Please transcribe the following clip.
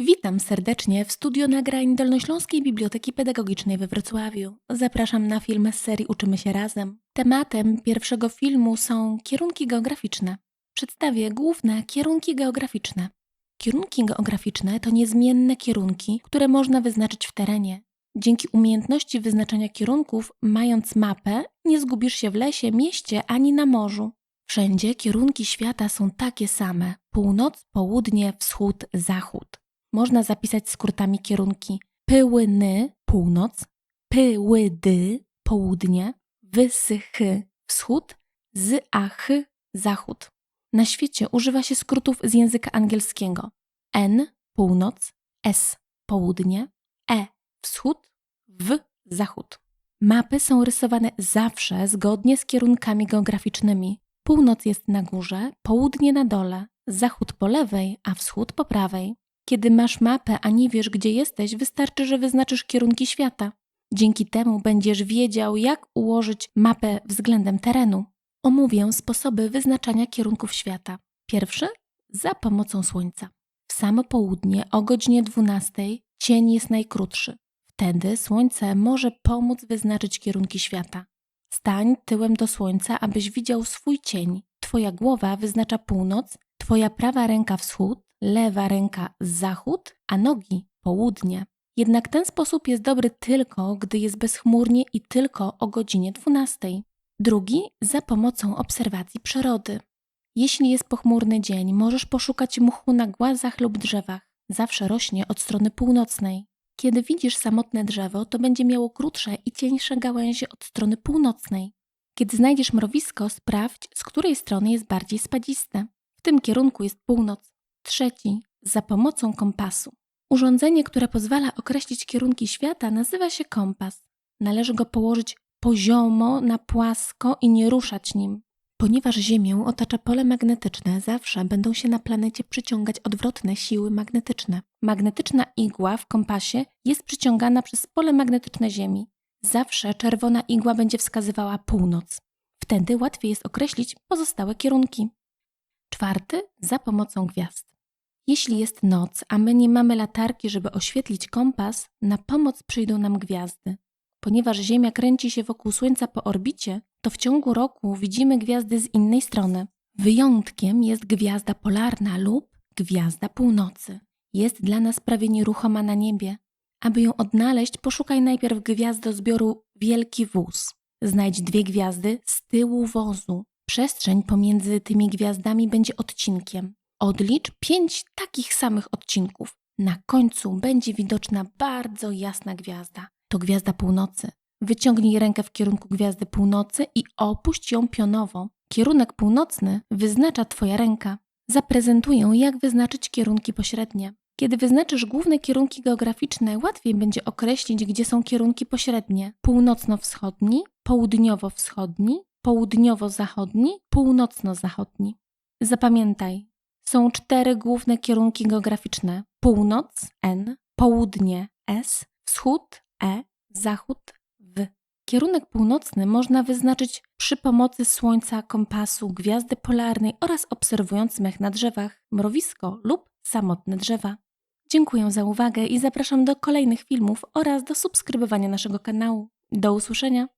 Witam serdecznie w studio nagrań Dolnośląskiej Biblioteki Pedagogicznej we Wrocławiu. Zapraszam na film z serii Uczymy się razem. Tematem pierwszego filmu są kierunki geograficzne. Przedstawię główne kierunki geograficzne. Kierunki geograficzne to niezmienne kierunki, które można wyznaczyć w terenie. Dzięki umiejętności wyznaczania kierunków, mając mapę, nie zgubisz się w lesie, mieście ani na morzu. Wszędzie kierunki świata są takie same: północ, południe, wschód, zachód. Można zapisać skrótami kierunki pyłyny północ, pyłydy południe, wysychy wschód, zachy zachód. Na świecie używa się skrótów z języka angielskiego N północ, S południe, E wschód, W zachód. Mapy są rysowane zawsze zgodnie z kierunkami geograficznymi. Północ jest na górze, południe na dole, zachód po lewej, a wschód po prawej. Kiedy masz mapę, a nie wiesz, gdzie jesteś, wystarczy, że wyznaczysz kierunki świata. Dzięki temu będziesz wiedział, jak ułożyć mapę względem terenu. Omówię sposoby wyznaczania kierunków świata. Pierwszy za pomocą słońca. W samo południe o godzinie 12 cień jest najkrótszy. Wtedy słońce może pomóc wyznaczyć kierunki świata. Stań tyłem do słońca, abyś widział swój cień. Twoja głowa wyznacza północ, twoja prawa ręka wschód, lewa ręka zachód, a nogi południe. Jednak ten sposób jest dobry tylko, gdy jest bezchmurnie i tylko o godzinie 12. Drugi za pomocą obserwacji przyrody. Jeśli jest pochmurny dzień, możesz poszukać mchu na głazach lub drzewach. Zawsze rośnie od strony północnej. Kiedy widzisz samotne drzewo, to będzie miało krótsze i cieńsze gałęzie od strony północnej. Kiedy znajdziesz mrowisko, sprawdź, z której strony jest bardziej spadziste. W tym kierunku jest północ. Trzeci za pomocą kompasu. Urządzenie, które pozwala określić kierunki świata, nazywa się kompas. Należy go położyć poziomo na płasko i nie ruszać nim. Ponieważ Ziemię otacza pole magnetyczne, zawsze będą się na planecie przyciągać odwrotne siły magnetyczne. Magnetyczna igła w kompasie jest przyciągana przez pole magnetyczne Ziemi. Zawsze czerwona igła będzie wskazywała północ. Wtedy łatwiej jest określić pozostałe kierunki. Czwarty za pomocą gwiazd. Jeśli jest noc, a my nie mamy latarki, żeby oświetlić kompas, na pomoc przyjdą nam gwiazdy. Ponieważ Ziemia kręci się wokół Słońca po orbicie, to w ciągu roku widzimy gwiazdy z innej strony. Wyjątkiem jest gwiazda polarna lub gwiazda północy. Jest dla nas prawie nieruchoma na niebie. Aby ją odnaleźć, poszukaj najpierw gwiazdozbioru Wielki Wóz. Znajdź dwie gwiazdy z tyłu wozu. Przestrzeń pomiędzy tymi gwiazdami będzie odcinkiem. Odlicz pięć takich samych odcinków. Na końcu będzie widoczna bardzo jasna gwiazda. To gwiazda północy. Wyciągnij rękę w kierunku gwiazdy północy i opuść ją pionowo. Kierunek północny wyznacza Twoja ręka. Zaprezentuję, jak wyznaczyć kierunki pośrednie. Kiedy wyznaczysz główne kierunki geograficzne, łatwiej będzie określić, gdzie są kierunki pośrednie: północno-wschodni, południowo-wschodni, południowo-zachodni, północno-zachodni. Zapamiętaj, są cztery główne kierunki geograficzne: północ N, południe S, wschód E, zachód W. Kierunek północny można wyznaczyć przy pomocy słońca, kompasu, gwiazdy polarnej oraz obserwując mech na drzewach, mrowisko lub samotne drzewa. Dziękuję za uwagę i zapraszam do kolejnych filmów oraz do subskrybowania naszego kanału. Do usłyszenia!